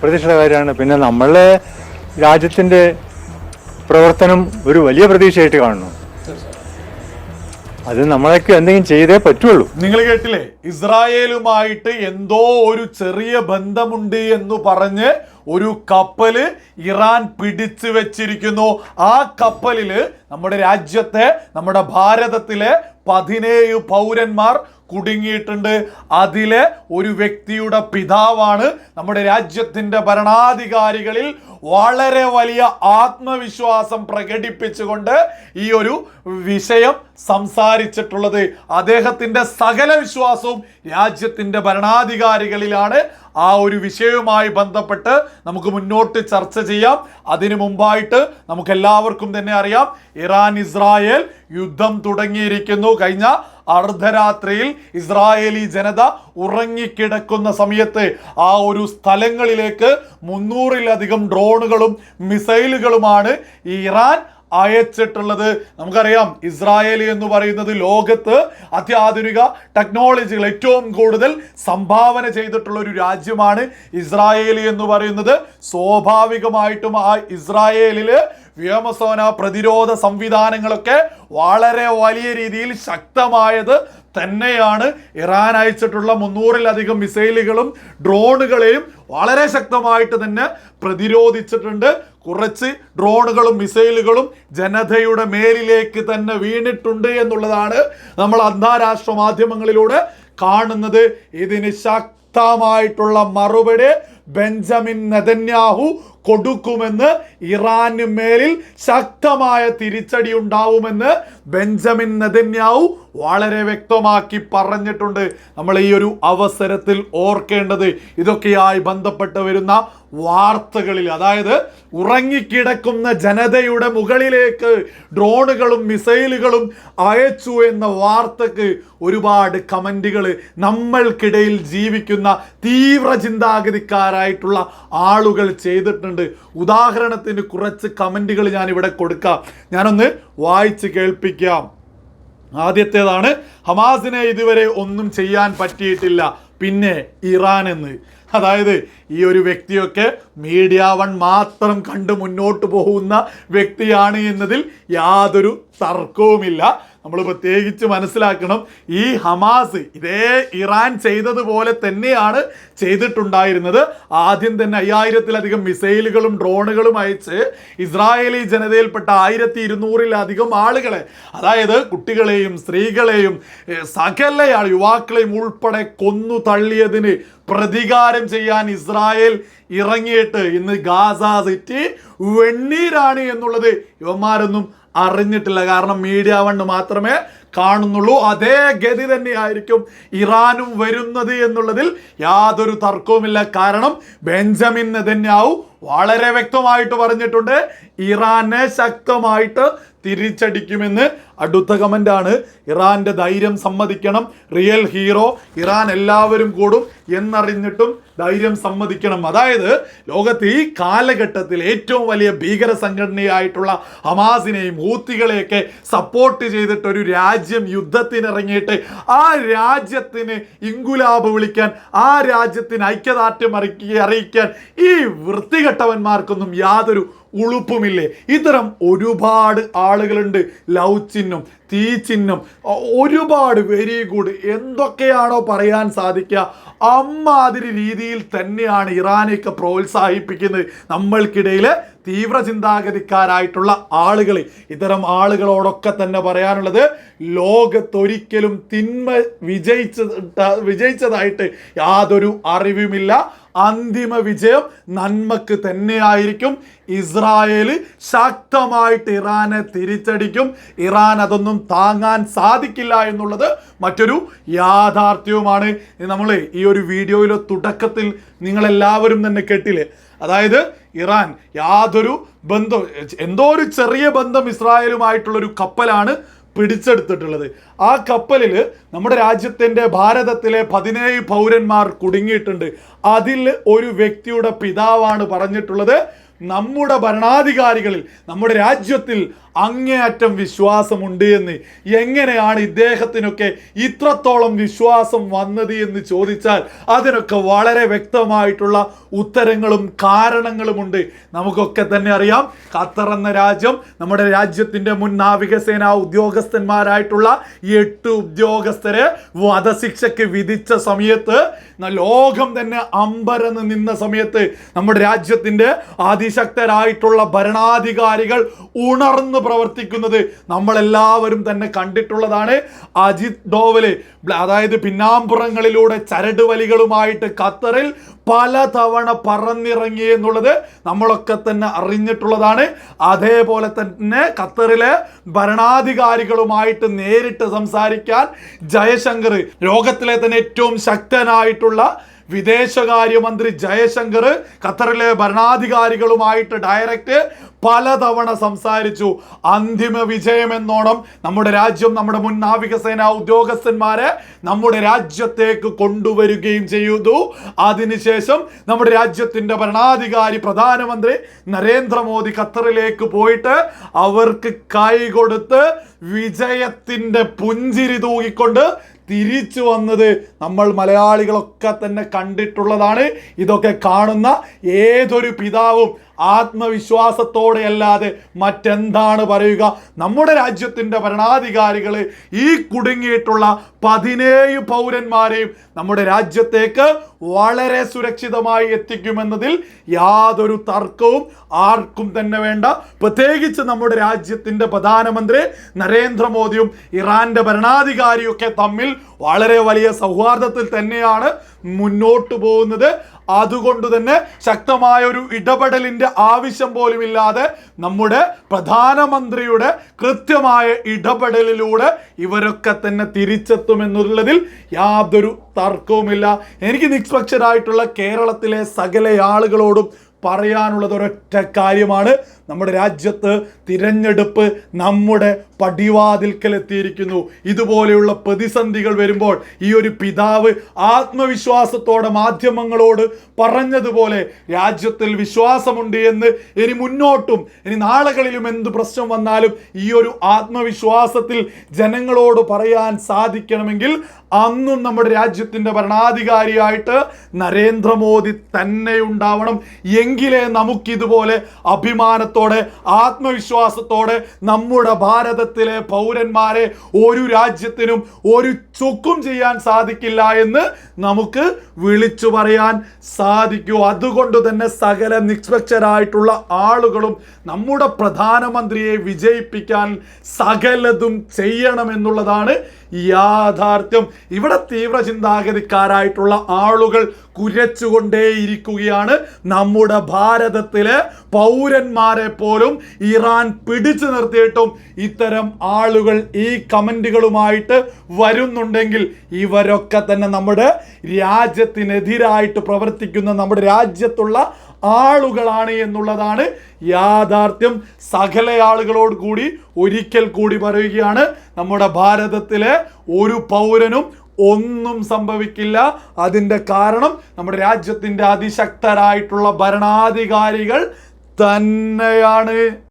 പ്രതീക്ഷയുടെ കാര്യമാണ്. പിന്നെ നമ്മളെ രാജ്യത്തിന്റെ പ്രവർത്തനം ഒരു വലിയ പ്രതീക്ഷയായിട്ട് കാണുന്നു. അത് നമ്മളൊക്കെ എന്തെങ്കിലും ചെയ്തേ പറ്റുള്ളൂ. നിങ്ങൾ കേട്ടില്ലേ? ഇസ്രായേലുമായിട്ട് എന്തോ ഒരു ചെറിയ ബന്ധമുണ്ട് എന്ന് പറഞ്ഞ് ഒരു കപ്പൽ ഇറാൻ പിടിച്ചു വെച്ചിരിക്കുന്നു. ആ കപ്പലിൽ നമ്മുടെ രാജ്യത്തെ നമ്മുടെ ഭാരതത്തിലെ പതിനേഴ് പൗരന്മാർ കുടുങ്ങിയിട്ടുണ്ട്. അതിലെ ഒരു വ്യക്തിയുടെ പിതാവാണ് നമ്മുടെ രാജ്യത്തിന്റെ ഭരണാധികാരികളിൽ വളരെ വലിയ ആത്മവിശ്വാസം പ്രകടിപ്പിച്ചുകൊണ്ട് ഈ ഒരു വിഷയം സംസാരിച്ചിട്ടുള്ളത്. അദ്ദേഹത്തിന്റെ സകല വിശ്വാസവും രാജ്യത്തിന്റെ ഭരണാധികാരികളിലാണ്. ആ ഒരു വിഷയവുമായി ബന്ധപ്പെട്ട് നമുക്ക് മുന്നോട്ട് ചർച്ച ചെയ്യാം. അതിനു മുമ്പായിട്ട് നമുക്ക് എല്ലാവർക്കും തന്നെ അറിയാം ഇറാൻ ഇസ്രായേൽ യുദ്ധം തുടങ്ങിയിരിക്കുന്നു. കഴിഞ്ഞ അർദ്ധരാത്രിയിൽ ഇസ്രായേലി ജനത ഉറങ്ങിക്കിടക്കുന്ന സമയത്ത് ആ ഒരു സ്ഥലങ്ങളിലേക്ക് മുന്നൂറിലധികം ഡ്രോണുകളും മിസൈലുകളുമാണ് ഇറാൻ അയച്ചിട്ടുള്ളത്. നമുക്കറിയാം ഇസ്രായേൽ എന്ന് പറയുന്നത് ലോകത്ത് അത്യാധുനിക ടെക്നോളജികൾ ഏറ്റവും കൂടുതൽ സംഭാവന ചെയ്തിട്ടുള്ള ഒരു രാജ്യമാണ് ഇസ്രായേൽ എന്ന് പറയുന്നത്. സ്വാഭാവികമായിട്ടും ആ ഇസ്രായേലിൽ വ്യോമസേന പ്രതിരോധ സംവിധാനങ്ങളൊക്കെ വളരെ വലിയ രീതിയിൽ ശക്തമായത് തന്നെയാണ്. ഇറാൻ അയച്ചിട്ടുള്ള മുന്നൂറിലധികം മിസൈലുകളും ഡ്രോണുകളെയും വളരെ ശക്തമായിട്ട് തന്നെ പ്രതിരോധിച്ചിട്ടുണ്ട്. കുറച്ച് ഡ്രോണുകളും മിസൈലുകളും ജനതയുടെ മേലിലേക്ക് തന്നെ വീണിട്ടുണ്ട് എന്നുള്ളതാണ് നമ്മൾ അന്താരാഷ്ട്ര മാധ്യമങ്ങളിലൂടെ കാണുന്നത്. ഇതിന് ശക്തമായിട്ടുള്ള മറുപടി ബെഞ്ചമിൻ നെതന്യാഹു കൊടുക്കുമെന്ന് ഇറാന് മേലിൽ ശക്തമായ തിരിച്ചടി ഉണ്ടാവുമെന്ന് ബെഞ്ചമിൻ നദന്യാവു വളരെ വ്യക്തമാക്കി പറഞ്ഞിട്ടുണ്ട്. നമ്മൾ ഈ ഒരു അവസരത്തിൽ ഓർക്കേണ്ടത് ഇതൊക്കെയായി ബന്ധപ്പെട്ട് വരുന്ന വാർത്തകളിൽ അതായത് ഉറങ്ങിക്കിടക്കുന്ന ജനതയുടെ മുകളിലേക്ക് ഡ്രോണുകളും മിസൈലുകളും അയച്ചു എന്ന വാർത്തക്ക് ഒരുപാട് കമന്റുകൾ നമ്മൾക്കിടയിൽ ജീവിക്കുന്ന തീവ്ര ചിന്താഗതിക്കാരായിട്ടുള്ള ആളുകൾ ചെയ്തിട്ടുണ്ട്. ഉദാഹരണത്തിന് കുറച്ച് കമന്റുകൾ ഞാൻ ഇവിടെ കൊടുക്കാം. ഞാനൊന്ന് വായിച്ച് കേൾപ്പിക്കാം. ആദ്യത്തേതാണ് ഹമാസിനെ ഇതുവരെ ഒന്നും ചെയ്യാൻ പറ്റിയിട്ടില്ല. പിന്നെ ഇറാൻ എന്ന് അതായത് ഈ ഒരു വ്യക്തിയൊക്കെ മീഡിയ വൺ മാത്രം കണ്ട് മുന്നോട്ട് പോകുന്ന വ്യക്തിയാണ് എന്നതിൽ യാതൊരു തർക്കവുമില്ല. നമ്മൾ പ്രത്യേകിച്ച് മനസ്സിലാക്കണം ഈ ഹമാസ് ഇതേ ഇറാൻ ചെയ്തതുപോലെ തന്നെയാണ് ചെയ്തിട്ടുണ്ടായിരുന്നത്. ആദ്യം തന്നെ അയ്യായിരത്തിലധികം മിസൈലുകളും ഡ്രോണുകളും അയച്ച് ഇസ്രായേലി ജനതയിൽപ്പെട്ട ആയിരത്തി ഇരുന്നൂറിലധികം ആളുകളെ അതായത് കുട്ടികളെയും സ്ത്രീകളെയും സകലയാൾ യുവാക്കളെയും ഉൾപ്പെടെ കൊന്നു തള്ളിയതിന് പ്രതികാരം ചെയ്യാൻ ഇസ്രായേൽ ഇറങ്ങിയിട്ട് ഇന്ന് ഗാസ സിറ്റി വെണ്ണീരാണ് എന്നുള്ളത് ഇവന്മാരൊന്നും അറിഞ്ഞിട്ടില്ല. കാരണം മീഡിയ വണ്ട് മാത്രമേ കാണുന്നുള്ളൂ. അതേ ഗതി തന്നെയായിരിക്കും ഇറാനും വരുന്നത് എന്നുള്ളതിൽ യാതൊരു തർക്കവുമില്ല. കാരണം ബെഞ്ചമിൻ നെതന്യാവു വളരെ വ്യക്തമായിട്ട് പറഞ്ഞിട്ടുണ്ട്. ഇറാനെ ശക്തമായിട്ട് തിരിച്ചടിക്കുമെന്ന് അടുത്ത കമന്റാണ് ഇറാന്റെ ധൈര്യം സമ്മതിക്കണം. റിയൽ ഹീറോ ഇറാൻ എല്ലാവരും കൂടും എന്നറിഞ്ഞിട്ടും ധൈര്യം സമ്മതിക്കണം. അതായത് ലോകത്ത് ഈ കാലഘട്ടത്തിൽ ഏറ്റവും വലിയ ഭീകര സംഘടനയായിട്ടുള്ള ഹമാസിനെയും ഹൂത്തികളെയൊക്കെ സപ്പോർട്ട് ചെയ്തിട്ട് ഒരു രാജ്യം യുദ്ധത്തിനിറങ്ങിയിട്ട് ആ രാജ്യത്തിന് ഇങ്കുലാബ് വിളിക്കാൻ ആ രാജ്യത്തിന് ഐക്യദാർഢ്യം അറിയിക്കാൻ ഈ വൃത്തികെട്ടവന്മാർക്കൊന്നും യാതൊരു ഉളുപ്പുമില്ലേ? ഇത്തരം ഒരുപാട് ആളുകളുണ്ട്. ലവ് ചിഹ്നം തീ ചിഹ്നം ഒരുപാട് വെരി ഗുഡ്. എന്തൊക്കെയാണോ പറയാൻ സാധിക്കുക. അമ്മാതിരി രീതിയിൽ തന്നെയാണ് ഇറാനെയൊക്കെ പ്രോത്സാഹിപ്പിക്കുന്നത്. നമ്മൾക്കിടയിൽ തീവ്ര ചിന്താഗതിക്കാരായിട്ടുള്ള ആളുകൾ ഇത്തരം ആളുകളോടൊക്കെ തന്നെ പറയാനുള്ളത് ലോകത്തൊരിക്കലും തിന്മ വിജയിച്ച വിജയിച്ചതായിട്ട് യാതൊരു അറിവുമില്ല. അന്തിമ വിജയം നന്മക്ക് തന്നെയായിരിക്കും. ഇസ്രായേൽ ശക്തമായിട്ട് ഇറാനെ തിരിച്ചടിക്കും. ഇറാൻ അതൊന്നും താങ്ങാൻ സാധിക്കില്ല എന്നുള്ളത് മറ്റൊരു യാഥാർത്ഥ്യവുമാണ്. നമ്മൾ ഈ ഒരു വീഡിയോയിലെ തുടക്കത്തിൽ നിങ്ങളെല്ലാവരും തന്നെ കേട്ടില്ലേ? അതായത് ഇറാൻ യാതൊരു ബന്ധം എന്തോ ഒരു ചെറിയ ബന്ധം ഇസ്രായേലുമായിട്ടുള്ളൊരു കപ്പലാണ് പിടിച്ചെടുത്തിട്ടുള്ളത്. ആ കപ്പലിൽ നമ്മുടെ രാജ്യത്തിന്റെ ഭാരതത്തിലെ പതിനേഴ് പൗരന്മാർ കുടുങ്ങിയിട്ടുണ്ട്. അതിൽ ഒരു വ്യക്തിയുടെ പിതാവാണ് പറഞ്ഞിട്ടുള്ളത്. നമ്മുടെ ഭരണാധികാരികളിൽ നമ്മുടെ രാജ്യത്തിൽ അങ്ങേയറ്റം വിശ്വാസമുണ്ട് എന്ന് എങ്ങനെയാണ് ഇദ്ദേഹത്തിനൊക്കെ ഇത്രത്തോളം വിശ്വാസം വന്നത് എന്ന് ചോദിച്ചാൽ അതിനൊക്കെ വളരെ വ്യക്തമായിട്ടുള്ള ഉത്തരങ്ങളും കാരണങ്ങളുമുണ്ട്. നമുക്കൊക്കെ തന്നെ അറിയാം ഖത്തർ എന്ന രാജ്യം നമ്മുടെ രാജ്യത്തിന്റെ മുൻ നാവികസേന ഉദ്യോഗസ്ഥന്മാരായിട്ടുള്ള എട്ട് ഉദ്യോഗസ്ഥരെ വധശിക്ഷയ്ക്ക് വിധിച്ച സമയത്ത് ലോകം തന്നെ അമ്പരന്ന് നിന്ന സമയത്ത് നമ്മുടെ രാജ്യത്തിന്റെ അതിശക്തരായിട്ടുള്ള ഭരണാധികാരികൾ ഉണർന്ന് പ്രവർത്തിക്കുന്നത് നമ്മളെല്ലാവരും തന്നെ കണ്ടിട്ടുള്ളതാണ്. അജിത് ഡോവലെ അതായത് പിന്നാമ്പുറങ്ങളിലൂടെ ചരട് വലികളുമായിട്ട് ഖത്തറിൽ പല തവണ പറന്നിറങ്ങി എന്നുള്ളത് നമ്മളൊക്കെ തന്നെ അറിഞ്ഞിട്ടുള്ളതാണ്. അതേപോലെ തന്നെ ഖത്തറിലെ ഭരണാധികാരികളുമായിട്ട് നേരിട്ട് സംസാരിക്കാൻ ജയശങ്കർ ലോകത്തിലെ തന്നെ ഏറ്റവും ശക്തനായിട്ടുള്ള വിദേശകാര്യമന്ത്രി ജയശങ്കർ ഖത്തറിലെ ഭരണാധികാരികളുമായിട്ട് ഡയറക്റ്റ് പലതവണ സംസാരിച്ചു. അന്തിമ വിജയം എന്നോണം നമ്മുടെ രാജ്യം നമ്മുടെ മുൻ നാവികസേന ഉദ്യോഗസ്ഥന്മാരെ നമ്മുടെ രാജ്യത്തേക്ക് കൊണ്ടുവരികയും ചെയ്തു. അതിനുശേഷം നമ്മുടെ രാജ്യത്തിന്റെ ഭരണാധികാരി പ്രധാനമന്ത്രി നരേന്ദ്രമോദി ഖത്തറിലേക്ക് പോയിട്ട് അവർക്ക് കൈ കൊടുത്ത് വിജയത്തിന്റെ പുഞ്ചിരി തൂകിക്കൊണ്ട് തിരിച്ചു വന്നത് നമ്മൾ മലയാളികളൊക്കെ തന്നെ കണ്ടിട്ടുള്ളതാണ്. ഇതൊക്കെ കാണുന്ന ഏതൊരു പിതാവും ആത്മവിശ്വാസത്തോടെ അല്ലാതെ മറ്റെന്താണ് പറയുക? നമ്മുടെ രാജ്യത്തിന്റെ ഭരണാധികാരികൾ ഈ കുടുങ്ങിയിട്ടുള്ള പതിനേഴ് പൗരന്മാരെയും നമ്മുടെ രാജ്യത്തേക്ക് വളരെ സുരക്ഷിതമായി എത്തിക്കുമെന്നതിൽ യാതൊരു തർക്കവും ആർക്കും തന്നെ വേണ്ട. പ്രത്യേകിച്ച് നമ്മുടെ രാജ്യത്തിന്റെ പ്രധാനമന്ത്രി നരേന്ദ്രമോദിയും ഇറാന്റെ ഭരണാധികാരിയൊക്കെ തമ്മിൽ വളരെ വലിയ സൗഹാർദ്ദത്തിൽ തന്നെയാണ് മുന്നോട്ട് പോകുന്നത്. അതുകൊണ്ട് തന്നെ ശക്തമായ ഒരു ഇടപെടലിന്റെ ആവശ്യം പോലുമില്ലാതെ നമ്മുടെ പ്രധാനമന്ത്രിയുടെ കൃത്യമായ ഇടപെടലിലൂടെ ഇവരൊക്കെ തന്നെ തിരിച്ചെത്തുമെന്നുള്ളതിൽ യാതൊരു തർക്കവുമില്ല. എനിക്ക് നിഷ്പക്ഷരായിട്ടുള്ള കേരളത്തിലെ സകല ആളുകളോടും പറയാനുള്ളത് ഒരൊറ്റ കാര്യമാണ്. നമ്മുടെ രാജ്യത്ത് തിരഞ്ഞെടുപ്പ് നമ്മുടെ പടിവാതിൽക്കൽ എത്തിയിരിക്കുന്നു ഇതുപോലെയുള്ള പ്രതിസന്ധികൾ വരുമ്പോൾ ഈ ഒരു പിതാവ് ആത്മവിശ്വാസത്തോടെ മാധ്യമങ്ങളോട് പറഞ്ഞതുപോലെ രാജ്യത്തിൽ വിശ്വാസമുണ്ട് എന്ന് ഇനി മുന്നോട്ടും ഇനി നാളുകളിലും എന്ത് പ്രശ്നം വന്നാലും ഈ ഒരു ആത്മവിശ്വാസത്തിൽ ജനങ്ങളോട് പറയാൻ സാധിക്കണമെങ്കിൽ അന്നും നമ്മുടെ രാജ്യത്തിന്റെ ഭരണാധികാരിയായിട്ട് നരേന്ദ്രമോദി തന്നെ ഉണ്ടാവണം. എങ്കിലേ നമുക്കിതുപോലെ അഭിമാനത്തോടെ ആത്മവിശ്വാസത്തോടെ നമ്മുടെ ഭാരതത്തിലെ പൗരന്മാരെ ഒരു രാജ്യത്തിനും ഒരു ചൊക്കും ചെയ്യാൻ സാധിക്കില്ല എന്ന് നമുക്ക് വിളിച്ചു പറയാൻ സാധിക്കൂ. അതുകൊണ്ട് തന്നെ സകല നിഷ്പക്ഷരായിട്ടുള്ള ആളുകളും നമ്മുടെ പ്രധാനമന്ത്രിയെ വിജയിപ്പിക്കാൻ സകലതും ചെയ്യണമെന്നുള്ളതാണ് യാഥാർത്ഥ്യം. ഇവിടെ തീവ്ര ചിന്താഗതിക്കാരായിട്ടുള്ള ആളുകൾ കുരച്ചുകൊണ്ടേയിരിക്കുകയാണ്. നമ്മുടെ ഭാരതത്തിലെ പൗരന്മാരെ പോലും ഇറാൻ പിടിച്ചു നിർത്തിയിട്ടും ഇത്തരം ആളുകൾ ഈ കമന്റുകളുമായിട്ട് വരുന്നുണ്ടെങ്കിൽ ഇവരൊക്കെ തന്നെ നമ്മുടെ രാജ്യത്തിനെതിരായിട്ട് പ്രവർത്തിക്കുന്ന നമ്മുടെ രാജ്യത്തുള്ള ആളുകളാണ് എന്നുള്ളതാണ് യാഥാർത്ഥ്യം. സകല ആളുകളോട് കൂടി ഒരിക്കൽ കൂടി പറയുകയാണ് നമ്മുടെ ഭാരതത്തിലെ ഒരു പൗരനും ഒന്നും സംഭവിക്കില്ല. അതിന്റെ കാരണം നമ്മുടെ രാജ്യത്തിന്റെ അതിശക്തരായിട്ടുള്ള ഭരണാധികാരികൾ തന്നെയാണ്.